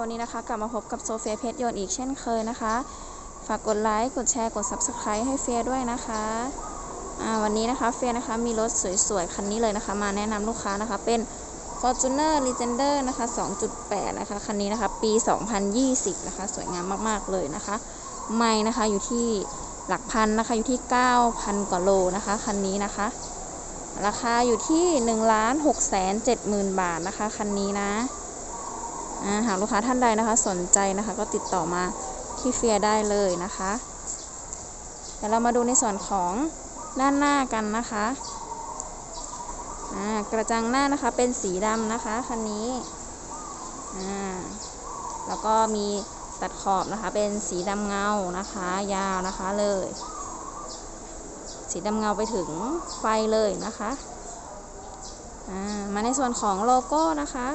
วันนี้นะคะ กลับมาพบกับโซเฟียเพชรยนต์อีกเช่นเคยนะคะ ฝากกดไลค์กดแชร์กด Subscribe ให้เฟียด้วยนะคะวันนี้นะคะเฟียนะคะมีรถสวยๆ คันนี้เลยนะคะ มาแนะนำลูกค้านะคะ เป็น Fortuner Legender นะคะ 2.8 นะคะ คันนี้นะคะ ปี 2020 นะคะ สวยงามมากๆเลยนะคะ ไม่นะคะอยู่ที่หลักพันนะคะ อยู่ที่ 9,000 กว่าโลนะคะ คันนี้นะคะ ราคาอยู่ที่1ล้าน6แสน70,000 บาทนะคะ คันนี้นะ หากลูกค้าท่านใดนะคะสนใจนะคะก็ติดต่อมาที่เฟียได้เลยนะคะเดี๋ยวเรามาดูในส่วนของด้านหน้ากันนะคะกระจังหน้านะคะเป็นสีดำนะคะคันนี้แล้วก็มีตัดขอบนะคะเป็นสีดำเงานะคะ ยาวนะคะเลย สีดำเงาไปถึงไฟเลยนะคะามาในส่วนของโลโก้นะคะ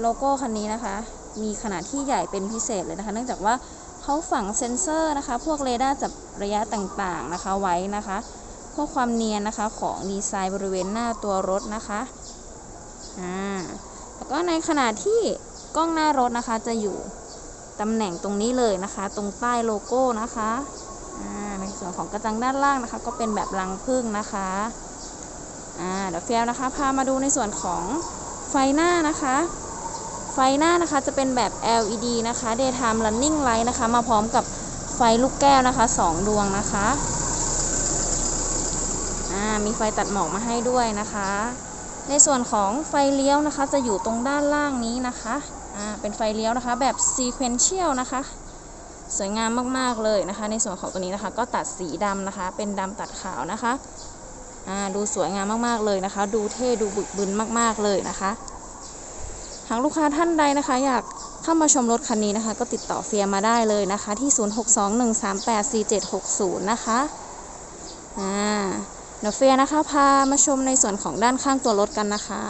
โลโก้คันนี้นะคะ มีขนาดที่ใหญ่เป็นพิเศษเลยนะคะ เนื่องจากว่าเขาฝังเซ็นเซอร์นะคะ พวกเรดาร์จับระยะต่างๆนะคะไว้นะคะเพื่อความเนียนนะคะของดีไซน์บริเวณหน้าตัวรถนะคะอ่าแล้วก็ในขณะที่กล้องหน้ารถนะคะจะอยู่ตำแหน่งตรงนี้เลยนะคะ ตรงใต้โลโก้นะคะอ่าในส่วนของกระจังด้านล่างนะคะ ก็เป็นแบบรังพึ่งนะคะอ่าเดี๋ยวเฟียวนะคะพามาดูในส่วนของไฟหน้านะคะ ไฟหน้านะคะจะเป็นแบบ LED นะคะ daytime running light นะคะ มาพร้อมกับไฟลูกแก้วนะคะ 2 ดวงนะคะอ่ามีไฟตัดหมอกมาให้ด้วยนะคะ ในส่วนของไฟเลี้ยวนะคะ จะอยู่ตรงด้านล่างนี้นะคะอ่าเป็นไฟเลี้ยวนะคะ แบบ sequential นะคะ สวยงามมากๆเลยนะคะ ในส่วนของตัวนี้นะคะ ก็ตัดสีดำนะคะ เป็นดำตัดขาวนะคะอ่าดูสวยงามมากๆเลยนะคะ ดูเท่ดูบึกบึนมากๆเลยนะคะ หากลูกค้าท่านใดนะคะ อยากเข้ามาชมรถคันนี้นะคะ ก็ติดต่อเฟียมาได้เลยนะคะ ที่ 0621384760 นะคะอ่าเดี๋ยวเฟียนะคะพามาชมในส่วนของด้านข้างตัวรถกันนะคะ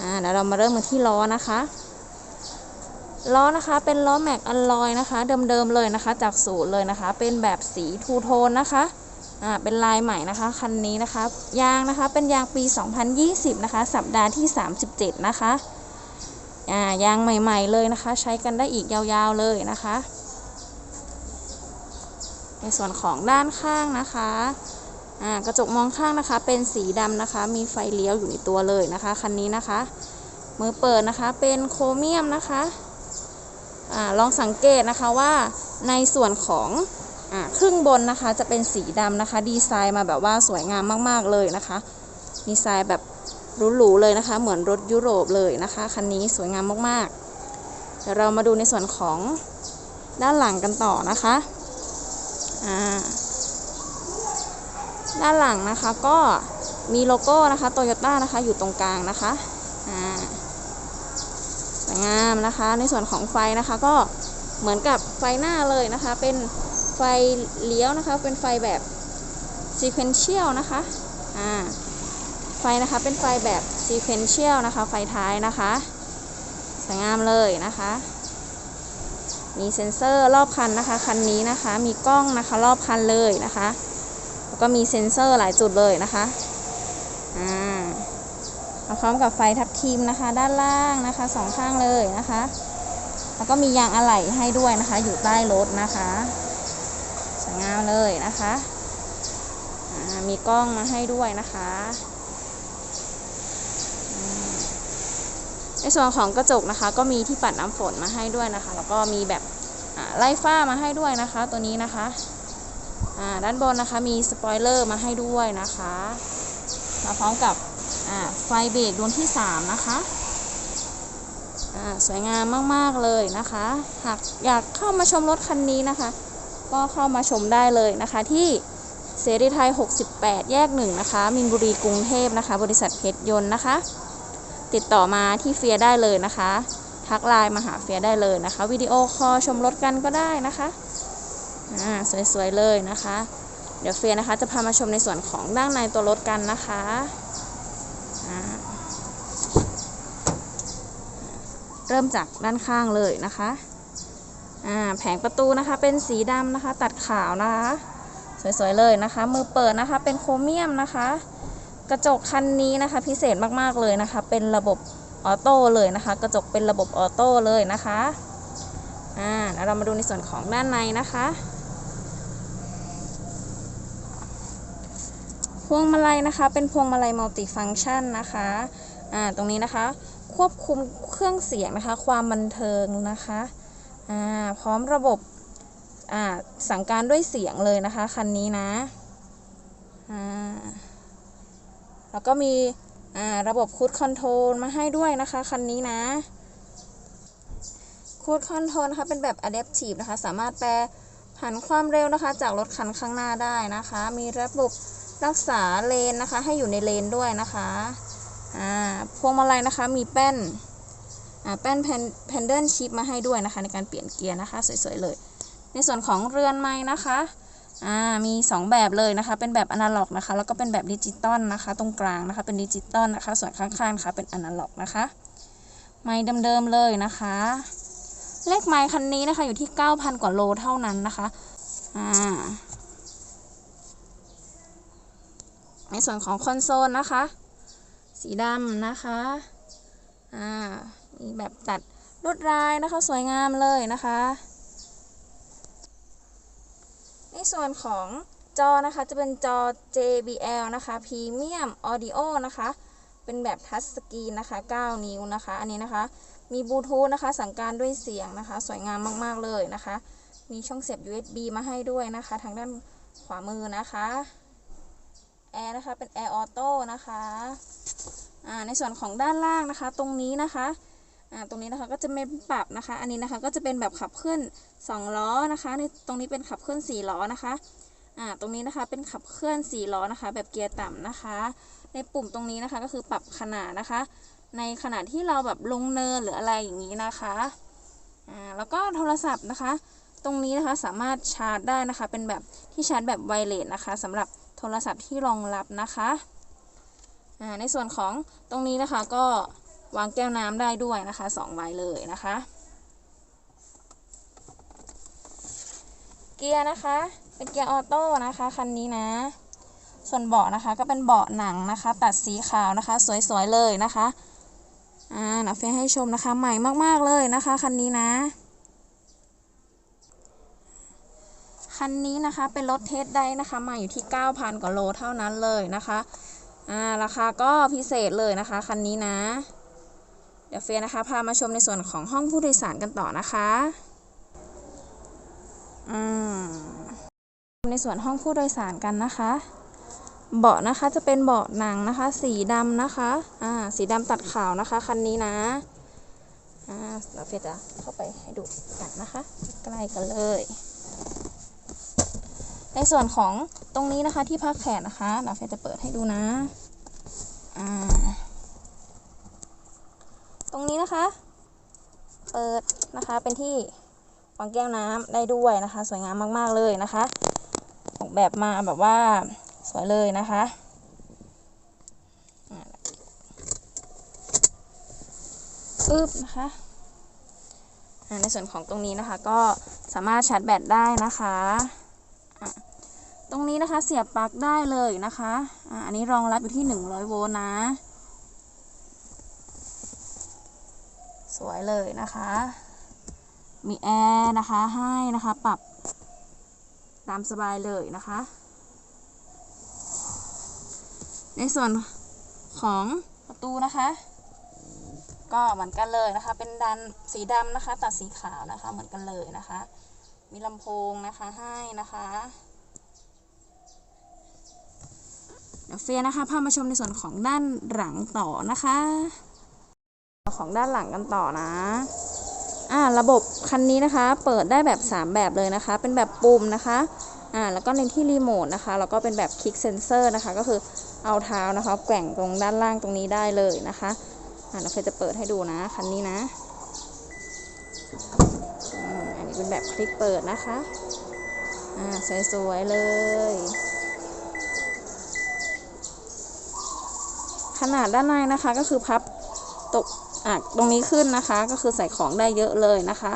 อ่าเดี๋ยวเรามาเริ่มกันที่ล้อนะคะล้อนะคะเป็นล้อแม็กอัลลอยนะคะ เดิมๆเลยนะคะ จากศูนย์เลยนะคะ เป็นแบบสีทูโทนนะคะ อ่าเป็นลายใหม่นะคะคันนี้นะคะยางนะคะเป็นยางปี 2020 นะคะ สัปดาห์ที่ 37 นะคะอ่ายางใหม่ๆเลยนะคะ ใช้กันได้อีกยาวๆเลยนะคะ ในส่วนของด้านข้างนะคะอ่ากระจกมองข้างนะคะเป็นสีดำนะคะ มีไฟเลี้ยวอยู่ในตัวเลยนะคะคันนี้นะคะ มือเปิดนะคะเป็นโครเมียมนะคะอ่าลองสังเกตนะคะว่าในส่วนของ ครึ่งบนนะคะจะเป็นสีดำนะคะ ดีไซน์มาแบบว่าสวยงามมากๆเลยนะคะ ดีไซน์แบบหรูๆเลยนะคะ เหมือนรถยุโรปเลยนะคะ คันนี้สวยงามมากๆ เดี๋ยวเรามาดูในส่วนของด้านหลังกันต่อนะคะด้านหลังนะคะก็มีโลโก้นะคะโตโยต้านะคะอยู่ตรงกลางนะคะสวยงามนะคะ ในส่วนของไฟนะคะก็เหมือนกับไฟหน้าเลยนะคะ เป็น ไฟเลี้ยวนะคะ เป็นไฟแบบ sequential นะคะ อ่า ไฟนะคะเป็นไฟแบบ sequential นะคะ ไฟท้ายนะคะ สวยงามเลยนะคะ มีเซ็นเซอร์รอบคันนะคะ คันนี้นะคะ มีกล้องนะคะ รอบคันเลยนะคะ แล้วก็มีเซ็นเซอร์หลายจุดเลยนะคะ อ่ามาพร้อมกับไฟทับทิมนะคะ ด้านล่างนะคะสองข้างเลยนะคะ แล้วก็มียางอะไหล่ให้ด้วยนะคะ อยู่ใต้รถนะคะามเลยนะคะมีกล้องมาให้ด้วยนะคะในส่วนของกระจกนะคะ ก็มีที่ปัดน้ำฝนมาให้ด้วยนะคะ แล้วก็มีแบบอ่าไล่ฝ้ามาให้ด้วยนะคะ ตัวนี้นะคะด้านบนนะคะมีสปอยเลอร์มาให้ด้วยนะคะมาพร้อมกับไฟเบรกดวงที่ 3 นะคะสวยงามมาก ๆ เลยนะคะ หากอยากเข้ามาชมรถคันนี้นะคะ ก็เข้ามาชมได้เลยนะคะที่เสรีไทย 68 แยกหนึ่งนะคะ มินบุรีกรุงเทพนะคะ บริษัทเพชรยนต์นะคะ ติดต่อมาที่เฟียได้เลยนะคะ ทักไลน์มาหาเฟียได้เลยนะคะ วิดีโอคอลชมรถกันก็ได้นะคะอ่าสวยๆเลยนะคะ เดี๋ยวเฟียนะคะจะพามาชมในส่วนของด้านในตัวรถกันนะคะอ่าเริ่มจากด้านข้างเลยนะคะ แผงประตูนะคะเป็นสีดำนะคะ ตัดขาวนะคะ สวยๆเลยนะคะ มือเปิดนะคะเป็นโครเมียมนะคะ กระจกคันนี้นะคะ พิเศษมากๆเลยนะคะ เป็นระบบออโต้เลยนะคะ กระจกเป็นระบบออโต้เลยนะคะอ่าเรามาดูในส่วนของด้านในนะคะพวงมาลัยนะคะ เป็นพวงมาลัยมัลติฟังชันนะคะอ่าตรงนี้นะคะ ควบคุมเครื่องเสียงนะคะ ความบันเทิงนะคะ พร้อมระบบสั่งการด้วยเสียงเลยนะคะ คันนี้นะแล้วก็มีระบบคูดคอนโทรลมาให้ด้วยนะคะ คันนี้นะคูดคอนโทรลนะคะเป็นแบบ Adaptive นะคะ สามารถแปรผันความเร็วนะคะ จากรถคันข้างหน้าได้นะคะ มีระบบรักษาเลนนะคะ ให้อยู่ในเลนด้วยนะคะพวงมาลัยนะคะมีแป้น แป้นแพนเดิลชิปมาให้ด้วยนะคะในการเปลี่ยนเกียร์นะคะสวยๆเลย ในส่วนของเรือนไม้นะคะอ่ามี 2 แบบเลยนะคะ เป็นแบบอนาล็อกนะคะ แล้วก็เป็นแบบดิจิตอลนะคะ ตรงกลางนะคะ เป็นดิจิตอลนะคะ ส่วนข้างๆนะคะเป็นอนาล็อกนะคะ ไม้เดิมๆเลยนะคะ เลขไม้คันนี้นะคะอยู่ที่ 9,000 กว่าโลเท่านั้นนะคะ อ่า ในส่วนของคอนโซลนะคะ สีดำนะคะ อ่ามีแบบตัดลวดลายนะคะสวยงามเลยนะคะ ในส่วนของจอนะคะจะเป็นจอ JBL นะคะ Premium Audio นะคะ เป็นแบบทัชสกรีนนะคะ 9 นิ้วนะคะ อันนี้นะคะ มีบลูทูธนะคะ สั่งการด้วยเสียงนะคะ สวยงามมากๆเลยนะคะ มีช่องเสียบ USB มาให้ด้วยนะคะ ทางด้านขวามือนะคะ แอร์นะคะ เป็นแอร์ออโต้นะคะ ในส่วนของด้านล่างนะคะ ตรงนี้นะคะตรงนี้นะคะก็จะเป็นปรับนะคะ อันนี้นะคะก็จะเป็นแบบขับเคลื่อน2ล้อนะคะในตรงนี้เป็นขับเคลื่อน4ล้อนะคะตรงนี้นะคะเป็นขับเคลื่อน4ล้อนะคะ แบบเกียร์ต่ำนะคะ ในปุ่มตรงนี้นะคะก็คือปรับขนาดนะคะ ในขณะที่เราแบบลงเนินหรืออะไรอย่างนี้นะคะแล้วก็โทรศัพท์นะคะ ตรงนี้นะคะสามารถชาร์จได้นะคะ เป็นแบบที่ชาร์จแบบไวเลสนะคะสำหรับโทรศัพท์ที่รองรับนะคะ ในส่วนของตรงนี้นะคะก็วางแก้วน้ำได้ด้วยนะคะสองใบเลยนะคะ เกียร์นะคะเป็นเกียร์ออโต้นะคะคันนี้นะ ส่วนเบาะนะคะก็เป็นเบาะหนังนะคะ ตัดสีขาวนะคะ สวยๆเลยนะคะอ่าหนาเฟยให้ชมนะคะใหม่มากๆเลยนะคะคันนี้นะคันนี้นะคะเป็นรถเทสได้นะคะมาอยู่ที่ 9,000 กว่าโลเท่านั้นเลยนะคะ อ่าราคาก็พิเศษเลยนะคะคันนี้นะ เดี๋ยวเฟยนะคะพามาชมในส่วนของห้องผู้โดยสารกันต่อนะคะอืมในส่วนห้องผู้โดยสารกันนะคะ เบาะนะคะจะเป็นเบาะหนังนะคะ สีดำนะคะอ่าสีดำตัดขาวนะคะคันนี้นะอ่าเราเฟยจะเข้าไปให้ดูกันนะคะ ใกล้กันเลย ในส่วนของตรงนี้นะคะที่พักแขนนะคะเราเฟยจะเปิดให้ดูนะอ่าตรงนี้นะคะ เปิดนะคะเป็นที่วางแก้วน้ำได้ด้วยนะคะ สวยงามมาก ๆ เลยนะคะออกแบบมาแบบว่าสวยเลยนะคะอ่าอึบนะคะในส่วนของตรงนี้นะคะก็สามารถชาร์จแบตได้นะคะ รงนี้นะคะเสียบปลั๊กได้เลยนะคะอ่าอันนี้รองรับอยู่ที่ 100 โวลต์นะ สวยเลยนะคะ มีแอร์นะคะให้นะคะปรับตามสบายเลยนะคะ ในส่วนของประตูนะคะ ก็เหมือนกันเลยนะคะ เป็นดันสีดำนะคะ ตัดสีขาวนะคะเหมือนกันเลยนะคะ มีลำโพงนะคะให้นะคะ เดี๋ยวเฟียนะคะพามาชมในส่วนของด้านหลังต่อนะคะ ของด้านหลังกันต่อนะอ่าระบบคันนี้นะคะ เปิดได้แบบ 3 แบบเลยนะคะ เป็นแบบปุ่มนะคะอ่าแล้วก็ในที่รีโมทนะคะ แล้วก็เป็นแบบคลิกเซนเซอร์นะคะ ก็คือเอาเท้านะคะแกว่งตรงด้านล่างตรงนี้ได้เลยนะคะอ่าเราเคยจะเปิดให้ดูนะคันนี้นะอืมอันนี้เป็นแบบคลิกเปิดนะคะอ่าสวยๆเลย ขนาดด้านในนะคะก็คือพับตกอะตรงนี้ขึ้นนะคะ ก็คือใส่ของได้เยอะเลยนะคะ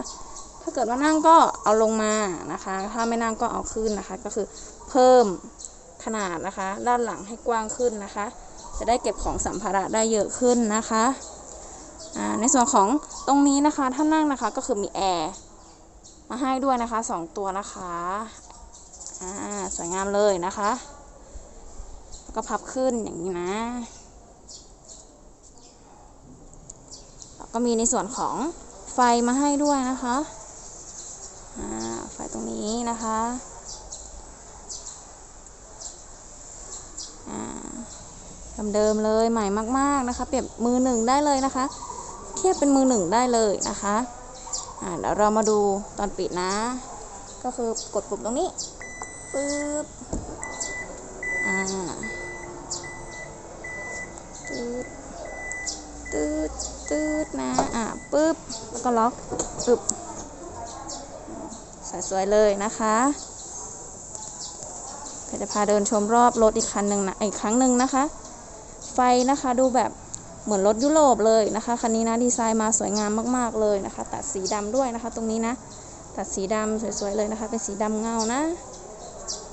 ถ้าเกิดว่านั่งก็เอาลงมานะคะ ถ้าไม่นั่งก็เอาขึ้นนะคะ ก็คือเพิ่มขนาดนะคะ ด้านหลังให้กว้างขึ้นนะคะ จะได้เก็บของสัมภาระได้เยอะขึ้นนะคะในส่วนของตรงนี้นะคะถ้านั่งนะคะก็คือมีแอร์มาให้ด้วยนะคะสองตัวนะคะสวยงามเลยนะคะ แล้วก็พับขึ้นอย่างนี้นะแล้ว ก็มีในส่วนของไฟมาให้ด้วยนะคะไฟตรงนี้นะคะอ่าเดิมๆเลยใหม่มาก ๆนะคะ เปรียบมือหนึ่งได้เลยนะคะ เทียบเป็นมือหนึ่งได้เลยนะคะเดี๋ยวเรามาดูตอนปิดนะ ก็คือกดปุ่มตรงนี้ปึ๊บอ่าตืดตืด ดนะอ่าปึ๊บ แล้วก็ล็อกปึ๊บสวยๆเลยนะคะเดี๋ยวจะพาเดินชมรอบรถอีกคันหนึ่งนะ อีกครั้งหนึ่งนะคะ ไฟนะคะดูแบบเหมือนรถยุโรปเลยนะคะ คันนี้นะดีไซน์มาสวยงามมากๆเลยนะคะ ตัดสีดำด้วยนะคะ ตรงนี้นะ ตัดสีดำสวยๆเลยนะคะ เป็นสีดำเงานะ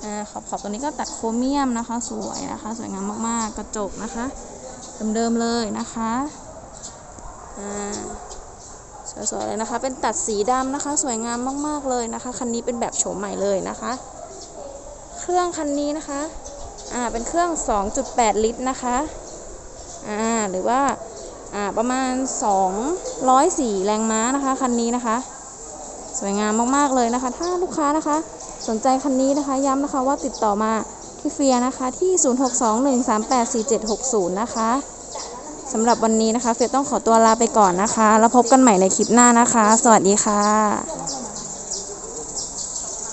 อ่าขอบขอบๆตรงนี้ก็ตัดโครเมียมนะคะ สวยนะคะ สวยงามมากๆ กระจกนะคะ เดิมๆเลยนะคะ อ่าสวยๆเลยนะคะ เป็นตัดสีดำนะคะ สวยงามมากๆเลยนะคะ คันนี้เป็นแบบโฉมใหม่เลยนะคะ เครื่องคันนี้นะคะ อ่า เป็นเครื่อง 2.8 ลิตรนะคะ อ่า หรือว่า อ่า ประมาณ 204 แรงม้านะคะ คันนี้นะคะ สวยงามมากๆเลยนะคะ ถ้าลูกค้านะคะ สนใจคันนี้นะคะ ย้ำนะคะว่าติดต่อมาที่เฟียนะคะ ที่ 0621384760 นะคะ สำหรับวันนี้นะคะ เฟียต้องขอตัวลาไปก่อนนะคะ แล้วพบกันใหม่ในคลิปหน้านะคะ สวัสดีค่ะ